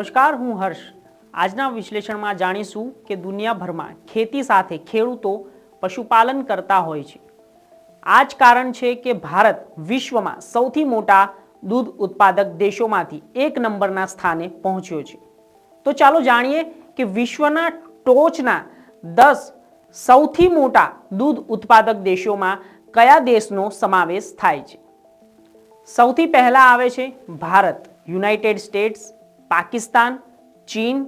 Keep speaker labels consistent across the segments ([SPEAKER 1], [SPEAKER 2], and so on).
[SPEAKER 1] નમસ્કાર, હું હર્ષ. આજના વિશ્લેષણમાં જાણીશું કે દુનિયાભરમાં ખેતી સાથે ખેડૂતો પશુપાલન કરતા હોય છે. આ જ કારણ છે કે ભારત વિશ્વમાં સૌથી મોટા દૂધ ઉત્પાદક દેશોમાંથી એક નંબરના સ્થાને પહોંચ્યો છે. તો ચાલો જાણીએ કે વિશ્વના ટોચના દસ સૌથી મોટા દૂધ ઉત્પાદક દેશોમાં કયા દેશનો સમાવેશ થાય છે. સૌથી પહેલાં આવે છે ભારત, યુનાઇટેડ સ્ટેટ્સ પાકિસ્તાન, ચીન,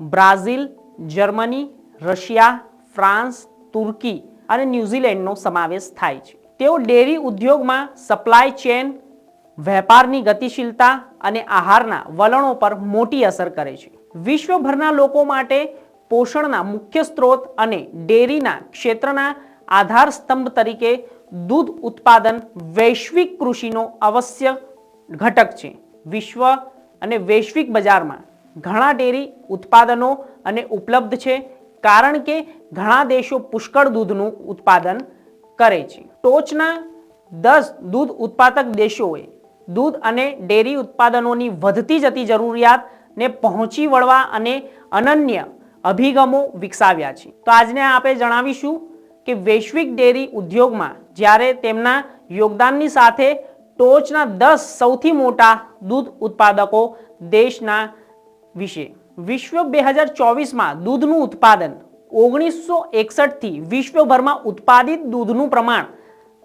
[SPEAKER 1] બ્રાઝિલ, જર્મની, રશિયા, ફ્રાન્સ, તુર્કી અને ન્યૂઝીલેન્ડનો સમાવેશ થાય છે. તેઓ ડેરી ઉદ્યોગમાં સપ્લાય ચેન વેપારની ગતિશીલતા અને આહારના વલણો પર મોટી અસર કરે છે. વિશ્વભરના લોકો માટે પોષણના મુખ્ય સ્ત્રોત અને ડેરીના ક્ષેત્રના આધાર સ્તંભ તરીકે દૂધ ઉત્પાદન વૈશ્વિક કૃષિનો અવશ્ય ઘટક છે. વિશ્વ અને વૈશ્વિક બજારમાં ઘણા ડેરી ઉત્પાદનો અને ઉપલબ્ધ છે, કારણ કે ઘણા દેશો પુષ્કળ દૂધનું ઉત્પાદન કરે છે. ટોચના દસ દૂધ ઉત્પાદક દેશોએ દૂધ અને ડેરી ઉત્પાદનોની વધતી જતી જરૂરિયાતને પહોંચી વળવા અને અનન્ય અભિગમો વિકસાવ્યા છે. તો આજને આપણે જણાવીશું કે વૈશ્વિક ડેરી ઉદ્યોગમાં જ્યારે તેમના યોગદાનની સાથે ટોચના દસ સૌથી મોટા દૂધ ઉત્પાદકો દેશના વિશે. વિશ્વ બે હજાર ચોવીસમાં દૂધનું ઉત્પાદન ઓગણીસો એકસઠથી વિશ્વભરમાં ઉત્પાદિત દૂધનું પ્રમાણ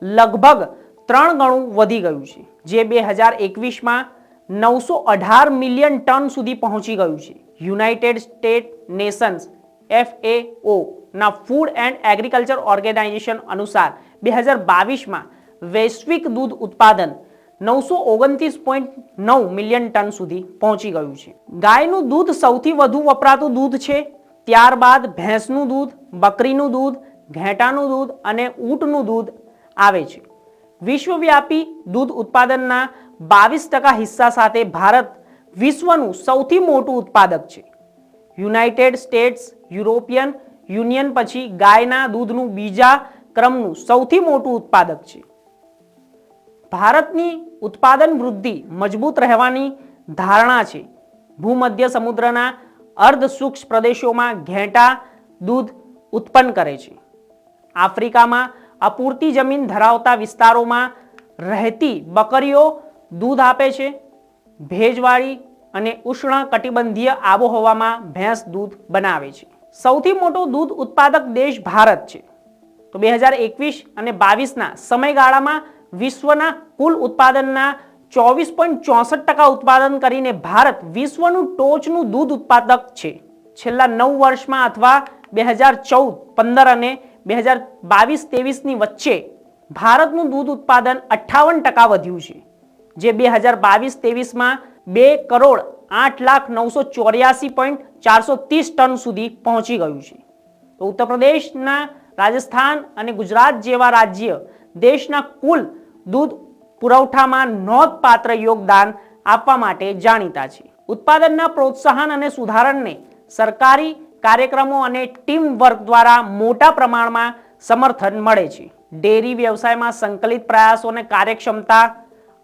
[SPEAKER 1] લગભગ ત્રણ ગણું વધી ગયું છે, જે બે હજાર એકવીસમાં નવસો અઢાર મિલિયન ટન સુધી પહોંચી ગયું છે. યુનાઇટેડ સ્ટેટ નેશન્સ એફએઓ ના ફૂડ એન્ડ એગ્રીકલ્ચર ઓર્ગેનાઇઝેશન અનુસાર બે હજાર બાવીસમાં વૈશ્વિક દૂધ ઉત્પાદન નવસો ઓગણત્રીસ પોઈન્ટ નવ મિલિયન ટન સુધી પહોંચી ગયું છે. ગાયનું દૂધ સૌથી વધુ વપરાતું દૂધ છે. ત્યારબાદ ભેંસનું દૂધ, બકરીનું દૂધ, ઘેટાનું દૂધ અને ઊંટનું દૂધ આવે છે. વિશ્વવ્યાપી દૂધ ઉત્પાદનના બાવીસ ટકા હિસ્સા સાથે ભારત વિશ્વનું સૌથી મોટું ઉત્પાદક છે. યુનાઇટેડ સ્ટેટ્સ, યુરોપિયન યુનિયન પછી ગાયના દૂધનું બીજા ક્રમનું સૌથી મોટું ઉત્પાદક છે. ભારતની ઉત્પાદન વૃદ્ધિ મજબૂત રહેવાની ધારણા છે. ભૂમધ્ય સમુદ્રના અર્ધ સૂક્ષ્મ પ્રદેશોમાં ઘેટા દૂધ ઉત્પન્ન કરે છે. આફ્રિકામાં અપૂરતી જમીન ધરાવતા વિસ્તારોમાં રહેતી બકરીઓ દૂધ આપે છે. ભેજવાળી અને ઉષ્ણ કટિબંધીય આબોહવામાં ભેંસ દૂધ બનાવે છે. સૌથી મોટો દૂધ ઉત્પાદક દેશ ભારત છે. તો બે હજાર એકવીસ અને બાવીસના સમયગાળામાં વિશ્વના કુલ ઉત્પાદનના ચોવીસ પોઈન્ટ ચોસઠ ટકા ઉત્પાદન કરીને ભારત વિશ્વનું ટોચનું દૂધ ઉત્પાદક છે. છેલ્લા નવ વર્ષમાં અથવા બે હજાર ચૌદ પંદર અને બે હજાર બાવીસ ત્રેવીસની વચ્ચે ભારતનું દૂધ ઉત્પાદન અઠ્ઠાવન ટકા વધ્યું છે, જે બે હજાર બાવીસ ત્રેવીસમાં બે કરોડ આઠ લાખ નવસો ચોર્યાસી પોઈન્ટ ચારસો ત્રીસ ટન સુધી પહોંચી ગયું છે. તો ઉત્તર પ્રદેશના રાજસ્થાન અને ગુજરાત જેવા રાજ્ય દેશના કુલ દૂધ પુરવઠામાં નોંધપાત્ર યોગદાન આપવા માટે જાણીતા છે. ઉત્પાદનના પ્રોત્સાહન અને સુધારણને સરકારી કાર્યક્રમો અને ટીમ વર્ક દ્વારા મોટા પ્રમાણમાં સમર્થન મળે છે. ડેરી વ્યવસાયમાં સંકલિત પ્રયાસો અને કાર્યક્ષમતા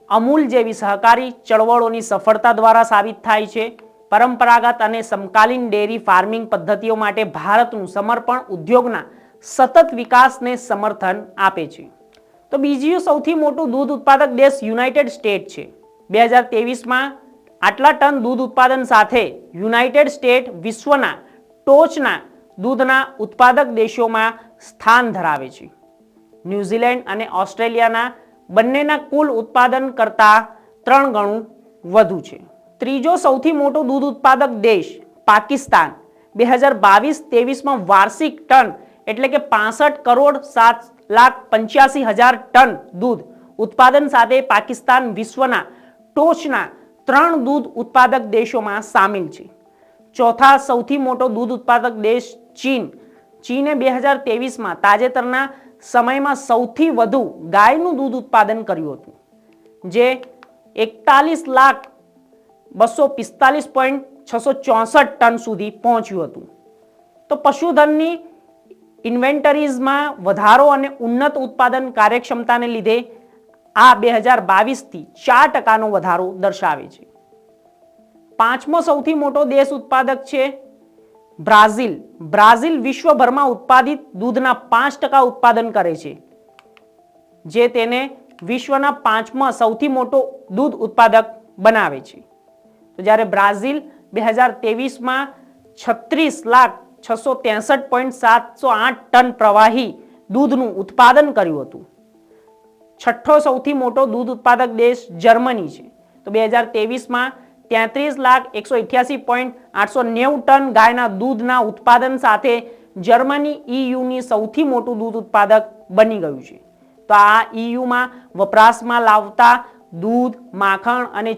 [SPEAKER 1] અમૂલ જેવી સહકારી ચળવળોની સફળતા દ્વારા સાબિત થાય છે. પરંપરાગત અને સમકાલીન ડેરી ફાર્મિંગ પદ્ધતિઓ માટે ભારતનું સમર્પણ ઉદ્યોગના સતત વિકાસને સમર્થન આપે છે. તો બીજું સૌથી મોટું દૂધ ઉત્પાદક દેશ યુનાઇટેડ સ્ટેટ છે. બે હજાર તેવીસમાં આટલા ટન દૂધ ઉત્પાદન સાથે યુનાઇટેડ સ્ટેટ વિશ્વના ટોચના દૂધના ઉત્પાદક દેશોમાં સ્થાન ધરાવે છે. ન્યૂઝીલેન્ડ અને ઓસ્ટ્રેલિયાના બંનેના કુલ ઉત્પાદન કરતાં ત્રણ ગણું વધુ છે. ત્રીજો સૌથી મોટો દૂધ ઉત્પાદક દેશ પાકિસ્તાન. બે હજાર બાવીસ ત્રેવીસમાં વાર્ષિક ટન એટલે કે પાસઠ કરોડ સાત લાખ પંચ્યાસી હજાર ટન દૂધ ઉત્પાદન સાથે પાકિસ્તાન વિશ્વના ટોચના ત્રણ દૂધ ઉત્પાદક દેશોમાં સામેલ છે. ચોથા સૌથી મોટો દૂધ ઉત્પાદક દેશ ચીન. ચીને બે હજાર ત્રેવીસમાં તાજેતરના સમયમાં સૌથી વધુ ગાયનું દૂધ ઉત્પાદન કર્યું હતું, જે એકતાલીસ લાખ બસો પિસ્તાલીસ પોઈન્ટ છસો ચોસઠ ટન સુધી પહોંચ્યું હતું. તો પશુધનની ઇન્વેન્ટરીઝમાં વધારો અને ઉન્નત ઉત્પાદન કાર્યક્ષમતાને લીધે આ બે હજાર બાવીસથી ચાર ટકાનો વધારો દર્શાવે છે. પાંચમો સૌથી મોટો દેશ ઉત્પાદક છે બ્રાઝિલ. બ્રાઝિલ વિશ્વભરમાં ઉત્પાદિત દૂધના પાંચ ટકા ઉત્પાદન કરે છે, જે તેને વિશ્વના પાંચમા સૌથી મોટો દૂધ ઉત્પાદક બનાવે છે. જ્યારે બ્રાઝિલ બે હજાર તેવીસમાં છત્રીસ લાખ છસો ત્રેસઠ પોઈન્ટ સાતસો આઠ ટન પ્રવાહી દૂધનું ઉત્પાદન કર્યું હતું. છઠ્ઠો સૌથી મોટો દૂધ ઉત્પાદક દેશ જર્મની છે. તો બે હજાર ત્રેવીસમાં તેત્રીસ લાખ એકસો અઠ્યાસી પોઈન્ટ આઠસો નેવું ટન ગાયના દૂધના ઉત્પાદન સાથે જર્મની ઈયુની સૌથી મોટું દૂધ ઉત્પાદક બની ગયું છે. તો આ ઈયુમાં વપરાશમાં લાવતા દૂધ, માખણ અને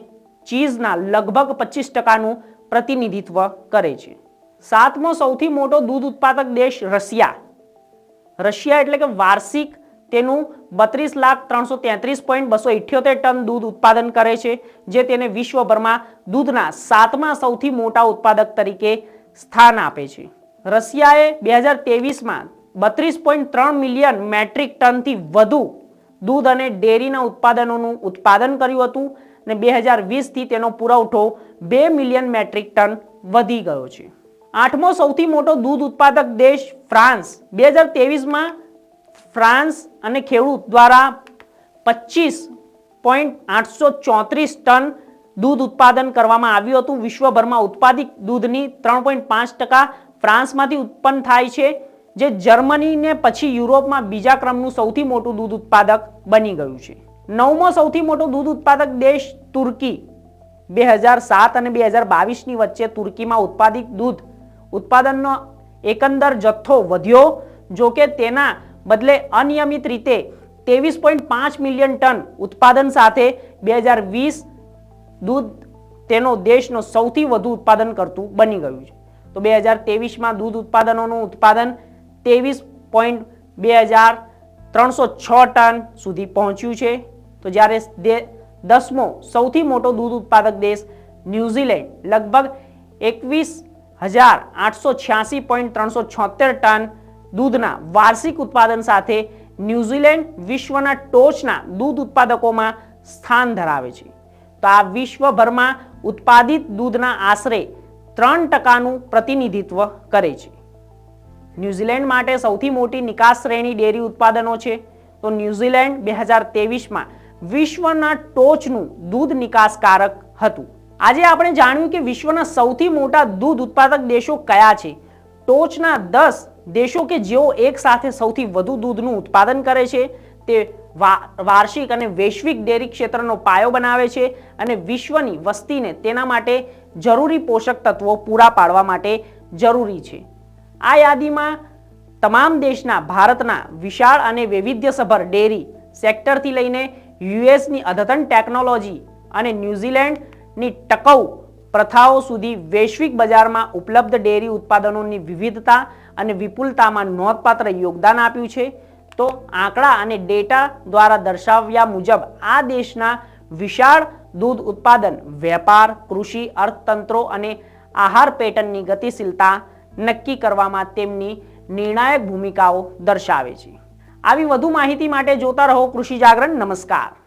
[SPEAKER 1] ચીઝના લગભગ પચીસ ટકાનું પ્રતિનિધિત્વ કરે છે. સાતમો સૌથી મોટો દૂધ ઉત્પાદક દેશ રશિયા. રશિયા એટલે કે વાર્ષિક તેનું બત્રીસ લાખ ત્રણસો તેત્રીસ પોઈન્ટ બસો ઇઠ્યોતેર ટન દૂધ ઉત્પાદન કરે છે, જે તેને વિશ્વભરમાં દૂધના સાતમા સૌથી મોટા ઉત્પાદક તરીકે સ્થાન આપે છે. રશિયાએ બે હજાર તેવીસમાં બત્રીસ પોઈન્ટ ત્રણ મિલિયન મેટ્રિક ટનથી વધુ દૂધ અને ડેરીના ઉત્પાદનોનું ઉત્પાદન કર્યું હતું અને બે હજાર વીસથી તેનો પુરવઠો બે મિલિયન મેટ્રિક ટન વધી ગયો છે. આઠમો સૌથી મોટો દૂધ ઉત્પાદક દેશ ફ્રાન્સ. બે હજાર તેવીસમાં ફ્રાન્સ અને ખેડૂત દ્વારા પચીસ પોઈન્ટ આઠસો ચોત્રીસ ટન દૂધ ઉત્પાદન કરવામાં આવ્યું હતું. વિશ્વભરમાં ઉત્પાદિત દૂધની ત્રણ પોઈન્ટ પાંચ ટકા ફ્રાન્સમાંથી ઉત્પન્ન થાય છે, જે જર્મનીને પછી યુરોપમાં બીજા ક્રમનું સૌથી મોટું દૂધ ઉત્પાદક બની ગયું છે. નવમો સૌથી મોટો દૂધ ઉત્પાદક દેશ તુર્કી. બે હજાર સાત અને બે હજાર બાવીસની વચ્ચે તુર્કીમાં ઉત્પાદિત દૂધ ઉત્પાદનનો એકંદર જથ્થો વધ્યો, જો કે તેના બદલે અનિયમિત રીતે ત્રેવીસ પોઈન્ટ પાંચ મિલિયન ટન ઉત્પાદન સાથે બે હજાર વીસ દૂધ તેનો દેશનો સૌથી વધુ ઉત્પાદન કરતું બની ગયું છે. તો બે હજાર ત્રેવીસમાં દૂધ ઉત્પાદનોનું ઉત્પાદન ત્રેવીસ પોઈન્ટ બે હજાર ત્રણસો છ ટન સુધી પહોંચ્યું છે. તો જ્યારે દસમો સૌથી મોટો દૂધ ઉત્પાદક દેશ ન્યૂઝીલેન્ડ, લગભગ એકવીસ હજાર આઠસો છ્યાસી પોઈન્ટ ત્રણસો છોતેર ટન દૂધના વાર્ષિક ઉત્પાદન સાથે ન્યૂઝીલેન્ડ વિશ્વના ટોચના દૂધ ઉત્પાદકોમાં સ્થાન ધરાવે છે. તો આ વિશ્વભરમાં ઉત્પાદિત દૂધના આશરે ત્રણ ટકાનું પ્રતિનિધિત્વ કરે છે. ન્યૂઝીલેન્ડ માટે સૌથી મોટી નિકાસ શ્રેણી ડેરી ઉત્પાદનો છે. તો ન્યૂઝીલેન્ડ બે હજાર તેવીસમાં વિશ્વના ટોચનું દૂધ નિકાસકારક હતું. આજે આપણે જાણ્યું કે વિશ્વના સૌથી મોટા દૂધ ઉત્પાદક દેશો કયા છે. ટોચના દસ દેશો કે જેઓ એક સાથે સૌથી વધુ દૂધનું ઉત્પાદન કરે છે, તે વાર્ષિક અને વૈશ્વિક ડેરી ક્ષેત્રનો પાયો બનાવે છે અને વિશ્વની વસ્તીને તેના માટે જરૂરી પોષક તત્વો પૂરા પાડવા માટે જરૂરી છે. આ યાદીમાં તમામ દેશના ભારતના વિશાળ અને વૈવિધ્યસભર ડેરી સેક્ટરથી લઈને યુએસની અદ્યતન ટેકનોલોજી અને ન્યૂઝીલેન્ડની ટકાઉ પ્રથાઓ સુધી વૈશ્વિક બજારમાં ઉપલબ્ધ ડેરી ઉત્પાદનોની વિવિધતા અને વિપુલતામાં નોંધપાત્ર યોગદાન આપ્યું છે. તો આંકડા અને ડેટા દ્વારા દર્શાવ્યા મુજબ આ દેશના વિશાળ દૂધ ઉત્પાદન, વેપાર, કૃષિ, અર્થતંત્રો અને આહાર પેટર્નની ગતિશીલતા નક્કી કરવામાં તેમની નિર્ણાયક ભૂમિકાઓ દર્શાવે છે. આવી વધુ માહિતી માટે જોતા રહો કૃષિ જાગરણ. નમસ્કાર.